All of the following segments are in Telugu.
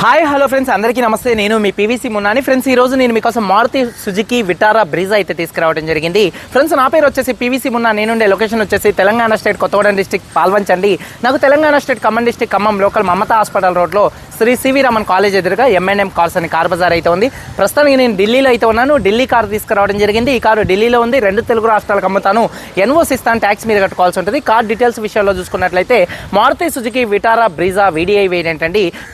హాయ్ హలో ఫ్రెండ్స్ అందరికీ నమస్తే. నేను మీ పీవీసీ మున్నాని. ఫ్రెండ్స్ ఈ రోజు నేను మీకోసం మారుతి సుజుకి విటారా బ్రీజా అయితే తీసుకురావడం జరిగింది. ఫ్రెండ్స్ నా పేరు వచ్చేసి పీవీసీ మున్నా. నేనుండే లొకేషన్ వచ్చేసి తెలంగాణ స్టేట్ కొత్తగూడెం డిస్టిక్ పాల్వంచండి. నాకు Telangana state Khammam district Khammam local Mamata hospital రోడ్లో శ్రీ సివి రమన్ కాలేజ్ ఎదురుగా ఎంఎన్ఎం కార్స్ అని కార్ బజార్ అయితే ఉంది. ప్రస్తుతానికి నేను ఢిల్లీలో అయితే ఉన్నాను. ఢిల్లీ కార్ తీసుకురావడం జరిగింది. ఈ కారు ఢిల్లీలో ఉంది. రెండు తెలుగు రాష్ట్రాలకు అమ్ముతాను. ఎన్ఓస్ ఇస్తాను ట్యాక్స్ మీద కట్టుకోవాల్సి ఉంటుంది. కార్ డీటెయిల్స్ విషయంలో చూసుకున్నట్లయితే Maruti Suzuki Vitara Brezza VDI variant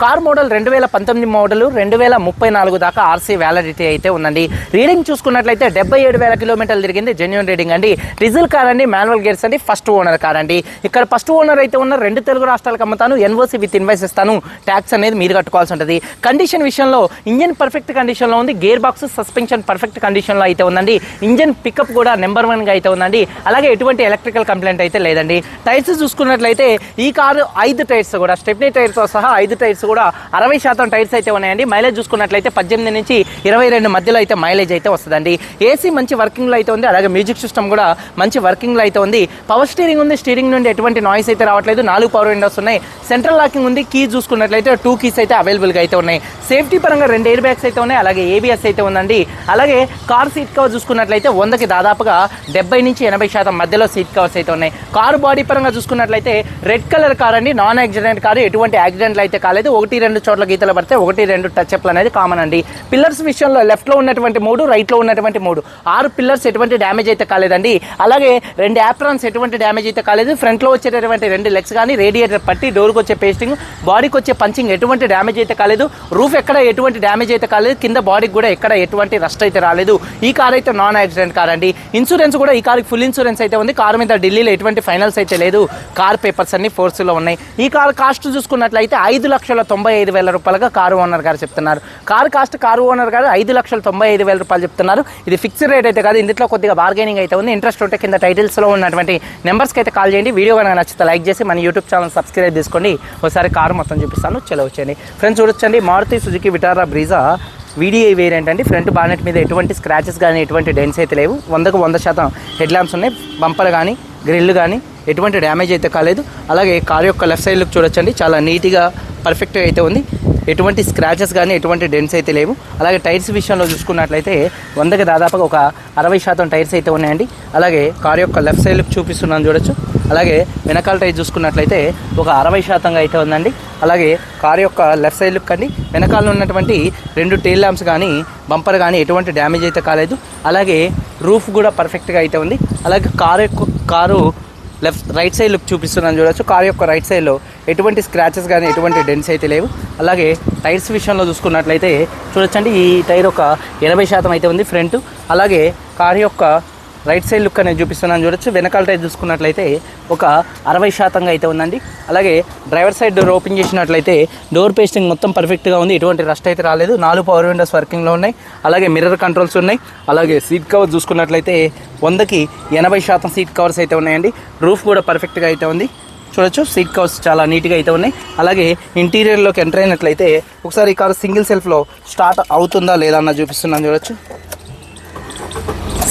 car model రెండు వేల పంతొమ్మిది మోడలు రెండు వేల ముప్పై నాలుగు దాకా ఆర్సీ వ్యాలిడిటీ అయితే ఉందండి. రీడింగ్ చూసుకున్నట్లయితే డెబ్బై ఏడు వేల కిలోమీటర్లు తిరిగింది జెన్యున్ రీడింగ్ అండి. డీజిల్ కార్ అండి మాన్యువల్ గేర్స్ అండి ఫస్ట్ ఓనర్ కార్ అండి. ఇక్కడ ఫస్ట్ ఓనర్ అయితే ఉన్న రెండు తెలుగు రాష్ట్రాలకు అమ్ముతాను ఎన్ఓసి విత్ ఇన్వైస్ ఇస్తాను. ట్యాక్స్ అనేది మీరు కట్టుకోవాల్సి ఉంటుంది. కండిషన్ విషయంలో ఇంజన్ పర్ఫెక్ట్ కండిషన్లో ఉంది. గేర్ బాక్స్ సస్పెన్షన్ పర్ఫెక్ట్ కండిషన్లో అయితే ఉందండి. ఇంజన్ పికప్ కూడా నెంబర్ వన్గా అయితే ఉందండి. అలాగే ఎటువంటి ఎలక్ట్రికల్ కంప్లైంట్ అయితే లేదండి. టైర్స్ చూసుకున్నట్లయితే ఈ కారు ఐదు టైర్స్ కూడా స్టెప్నీ టైర్స్తో సహా ఐదు టైర్స్ కూడా అరవై శాతం టైర్స్ అయితే ఉన్నాయండి. మైలేజ్ చూసుకున్నట్లయితే పద్దెనిమిది నుంచి ఇరవై రెండు మధ్యలో అయితే మైలేజ్ అయితే వస్తుందండి. ఏసీ మంచి వర్కింగ్లో అయితే ఉంది. అలాగే మ్యూజిక్ సిస్టమ్ కూడా మంచి వర్కింగ్లో అయితే ఉంది. పవర్ స్టీరింగ్ ఉంది. స్టీరింగ్ నుండి ఎటువంటి నాయిస్ అయితే రావట్లేదు. నాలుగు పవర్ విండోస్ ఉన్నాయి. సెంట్రల్ లాకింగ్ ఉంది. కీ చూసుకున్నట్లయితే టూ కీస్ అయితే అవైలబుల్గా అయితే ఉన్నాయి. సేఫ్టీ పరంగా రెండు ఎయిర్ బ్యాగ్స్ అయితే ఉన్నాయి. అలాగే ఏబిఎస్ అయితే ఉందండి. అలాగే కార్ సీట్ కవర్ చూసుకున్నట్లయితే వందకి దాదాపుగా డెబ్బై నుంచి ఎనభై శాతం మధ్యలో సీట్ కవర్స్ అయితే ఉన్నాయి. కారు బాడీ పరంగా చూసుకున్నట్లయితే రెడ్ కలర్ కార్ అండి. Non accident car. ఎటువంటి యాక్సిడెంట్లు అయితే కాలేదు. ఒకటి రెండు చోట్ల గీతలు పడితే ఒకటి రెండు టచ్ అప్లు అనేది కామన్ అండి. పిల్లర్స్ విషయంలో లెఫ్ట్లో ఉన్నటువంటి మూడు రైట్లో ఉన్నటువంటి మూడు. ఆరు పిల్లర్స్ ఎటువంటి డ్యామేజ్ అయితే కాలేదండి. అలాగే రెండు యాప్రాన్స్ ఎటువంటి డ్యామేజ్ అయితే కాలేదు. ఫ్రంట్లో వచ్చేటటువంటి రెండు లెగ్స్ కానీ రేడియేటర్ పట్టి డోర్కి వచ్చే పేస్టింగ్ బాడీకి వచ్చే పంచింగ్ ఎటువంటి డ్యామేజ్ అయితే కాలేదు. రూఫ్ ఎక్కడ ఎటువంటి డ్యామేజ్ అయితే కాలేదు. కింద బాడీకి కూడా ఎక్కడ ఎటువంటి రస్ట్ అయితే రాలేదు. ఈ కార్ అయితే నాన్ యాక్సిడెంట్ కార్ అండి. ఇన్సూరెన్స్ కూడా ఈ కార్కి ఫుల్ ఇన్సూరెన్స్ అయితే ఉంది. కార్ మీద ఢిల్లీలో ఎటువంటి ఫైనల్స్ అయితే లేదు. కార్ పేపర్స్ అన్ని ఫోర్స్లో ఉన్నాయి. ఈ కార్ కాస్ట్ చూసుకున్నట్లయితే ఐదు లక్షల తొంభై ఐదు వేల రూపాయలుగా కారు ఓనర్ గారు చెప్తున్నారు. కార్ కాస్ట్ కారు ఓనర్ గారు ఐదు లక్షల తొంభై ఐదు వేల రూపాయలు చెప్తున్నారు. ఇది ఫిక్స్డ్ రేట్ అయితే కాదు ఇందులో కొద్దిగా బార్గెనింగ్ అయితే ఉంది. ఇంట్రెస్ట్ ఉంటే కింద టైటిల్స్లో ఉన్నటువంటి నెంబర్స్కి అయితే కాల్ చేయండి. వీడియో కనుక నచ్చితే లైక్ చేసి మన యూట్యూబ్ ఛానల్ సబ్స్క్రైబ్ చేసుకోండి. ఒకసారి కారు మొత్తం చూపిస్తాను. చలో ఫ్రెండ్స్ చూడొచ్చండి. Maruti Suzuki Vitara Brezza? VDI variant అండి. ఫ్రంట్ బానెట్ మీద ఎటువంటి స్క్రాచెస్ కానీ ఎటువంటి డెన్స్ అయితే లేవు. వందకు వంద శాతం హెడ్ ల్యాంప్స్ ఉన్నాయి. బంపర్ కానీ గ్రిల్ కానీ ఎటువంటి డ్యామేజ్ అయితే కాలేదు. అలాగే కార్ యొక్క లెఫ్ట్ సైడ్ లుక్ చూడొచ్చండి. చాలా నీట్గా పర్ఫెక్ట్గా అయితే ఉంది. ఎటువంటి స్క్రాచెస్ కానీ ఎటువంటి డెన్స్ అయితే లేవు. అలాగే టైర్స్ విషయంలో చూసుకున్నట్లయితే వందకి దాదాపుగా ఒక అరవై శాతం టైర్స్ అయితే ఉన్నాయండి. అలాగే కార్ యొక్క లెఫ్ట్ సైడ్ లుక్ చూపిస్తున్నాను చూడొచ్చు. అలాగే వెనకాల టైర్ చూసుకున్నట్లయితే ఒక అరవై శాతంగా అయితే ఉందండి. అలాగే కార్ యొక్క లెఫ్ట్ సైడ్ లుక్ అండి. వెనకాల ఉన్నటువంటి రెండు టైల్ ల్యాంప్స్ కానీ బంపర్ కానీ ఎటువంటి డ్యామేజ్ అయితే కాలేదు. అలాగే రూఫ్ కూడా పర్ఫెక్ట్గా అయితే ఉంది. అలాగే కారు యొక్క car left right side look చూపిస్తున్నాను చూడొచ్చు. కార్ యొక్క రైట్ సైడ్లో ఎటువంటి స్క్రాచెస్ కానీ ఎటువంటి డెన్స్ అయితే లేవు. అలాగే టైర్స్ విషయంలో చూసుకున్నట్లయితే చూడొచ్చండి ఈ టైర్ ఒక ఎనభై శాతం అయితే ఉంది ఫ్రంట్. అలాగే కార్ యొక్క రైట్ సైడ్ లుక్ అనేది చూపిస్తున్నాను చూడొచ్చు. వెనకాల టైర్ చూసుకున్నట్లయితే ఒక అరవై శాతంగా అయితే ఉందండి. అలాగే డ్రైవర్ సైడ్ డోర్ ఓపెన్ చేసినట్లయితే డోర్ పేస్టింగ్ మొత్తం పర్ఫెక్ట్గా ఉంది. ఎటువంటి రస్ట్ అయితే రాలేదు. నాలుగు పవర్ విండోస్ వర్కింగ్లో ఉన్నాయి. అలాగే మిర్రర్ కంట్రోల్స్ ఉన్నాయి. అలాగే సీట్ కవర్ చూసుకున్నట్లయితే వందకి ఎనభై శాతం సీట్ కవర్స్ అయితే ఉన్నాయండి. రూఫ్ కూడా పర్ఫెక్ట్గా అయితే ఉంది. చూడొచ్చు. సీట్ కవర్స్ చాలా నీట్గా అయితే ఉన్నాయి. అలాగే ఇంటీరియర్లోకి ఎంటర్ అయినట్లయితే ఒకసారి ఈ కారు సింగిల్ సెల్ఫ్లో స్టార్ట్ అవుతుందా లేదా అన్న చూపిస్తున్నాను చూడొచ్చు.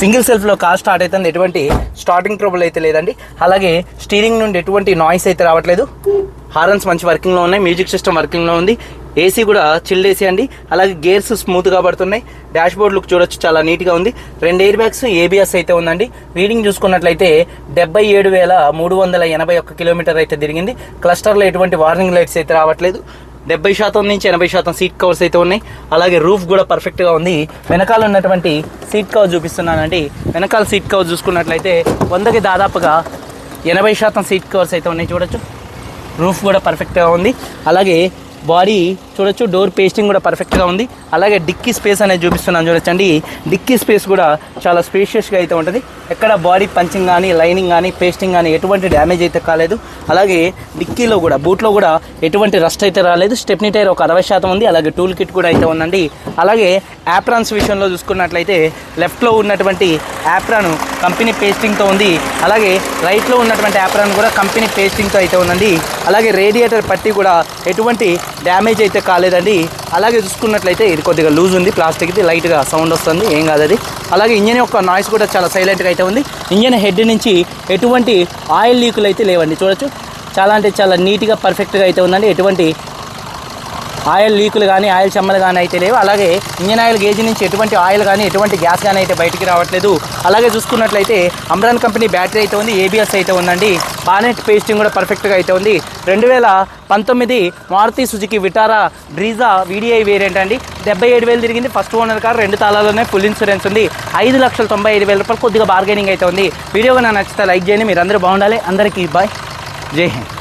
సింగిల్ సెల్ఫ్లో కార్ స్టార్ట్ అవుతుంది ఎటువంటి స్టార్టింగ్ ట్రబుల్ అయితే లేదండి. అలాగే స్టీరింగ్ నుండి ఎటువంటి నాయిస్ అయితే రావట్లేదు. హారన్స్ మంచి వర్కింగ్లో ఉన్నాయి. మ్యూజిక్ సిస్టమ్ వర్కింగ్లో ఉంది. ఏసీ కూడా చిల్డ్ ఏసీ అండి. అలాగే గేర్స్ స్మూత్గా పడుతున్నాయి. డాష్ బోర్డ్ లుక్ చూడొచ్చు. చాలా నీట్గా ఉంది. రెండు ఎయిర్ బ్యాగ్స్ ఏబిఎస్ అయితే ఉందండి. రీడింగ్ చూసుకున్నట్లయితే డెబ్బై ఏడు వేల మూడు వందల ఎనభై ఒక్క కిలోమీటర్ అయితే తిరిగింది. క్లస్టర్లో ఎటువంటి వార్నింగ్ లైట్స్ అయితే రావట్లేదు. డెబ్బై శాతం నుంచి ఎనభై శాతం సీట్ కవర్స్ అయితే ఉన్నాయి. అలాగే రూఫ్ కూడా పర్ఫెక్ట్గా ఉంది. వెనకాల ఉన్నటువంటి సీట్ కవర్ చూపిస్తున్నానండి. వెనకాల సీట్ కవర్ చూసుకున్నట్లయితే వందకి దాదాపుగా ఎనభై శాతం సీట్ కవర్స్ అయితే ఉన్నాయి. చూడొచ్చు. రూఫ్ కూడా పర్ఫెక్ట్గా ఉంది. అలాగే బాడీ చూడొచ్చు. డోర్ పేస్టింగ్ కూడా పర్ఫెక్ట్గా ఉంది. అలాగే డిక్కీ స్పేస్ అనేది చూపిస్తున్నాను చూడొచ్చండి. డిక్కీ స్పేస్ కూడా చాలా స్పేషియస్గా అయితే ఉంటుంది. ఎక్కడ బాడీ పంచింగ్ కానీ లైనింగ్ కానీ పేస్టింగ్ కానీ ఎటువంటి డ్యామేజ్ అయితే కాలేదు. అలాగే డిక్కీలో కూడా బూట్లో కూడా ఎటువంటి రస్ట్ అయితే రాలేదు. స్టెప్నీ టైర్ ఒక అరవై శాతం ఉంది. అలాగే టూల్ కిట్ కూడా అయితే ఉందండి. అలాగే యాప్రాన్స్ విషయంలో చూసుకున్నట్లయితే లెఫ్ట్లో ఉన్నటువంటి యాప్రాన్ కంపెనీ పేస్టింగ్తో ఉంది. అలాగే రైట్లో ఉన్నటువంటి యాప్రాన్ కూడా కంపెనీ పేస్టింగ్తో అయితే ఉందండి. అలాగే రేడియేటర్ పట్టి కూడా ఎటువంటి డ్యామేజ్ అయితే కాలేదండి. అలాగే చూసుకున్నట్లయితే ఇది కొద్దిగా లూజ్ ఉంది. ప్లాస్టిక్ ఇది లైట్గా సౌండ్ వస్తుంది. ఏం కాదు అది. అలాగే ఇంజన్ యొక్క నాయిస్ కూడా చాలా సైలెంట్గా అయితే ఉంది. ఇంజన్ హెడ్ నుంచి ఎటువంటి ఆయిల్ లీకులు అయితే లేవండి. చూడొచ్చు. చాలా అంటే చాలా నీట్గా పర్ఫెక్ట్గా అయితే ఉందండి. ఎటువంటి ఆయిల్ లీకులు కానీ ఆయిల్ చెమ్మలు కానీ అయితే లేవు. అలాగే ఇంజన్ ఆయిల్ గేజ్ నుంచి ఎటువంటి ఆయిల్ కానీ ఎటువంటి గ్యాస్ కానీ అయితే బయటికి రావట్లేదు. అలాగే చూసుకున్నట్లయితే అమ్రాన్ కంపెనీ బ్యాటరీ అయితే ఉంది ఏబిఎస్ అయితే ఉందండి. బానెట్ పేస్టింగ్ కూడా పర్ఫెక్ట్గా అయితే ఉంది. రెండు వేల పంతొమ్మిది Maruti Suzuki Vitara Brezza VDI variant అండి. డెబ్బై ఏడు వేలు తిరిగింది. ఫస్ట్ ఓనర్ కార్ రెండు తాళాలోనే ఫుల్ ఇన్సూరెన్స్ ఉంది. ఐదు లక్షల తొంభై ఐదు వేల రూపాయలు కొద్దిగా బార్గెనింగ్ అయితే ఉంది. వీడియో నాకు నచ్చితే లైక్ చేయండి. మీరు అందరూ బాగుండాలి. అందరికీ బాయ్. జై హింద్.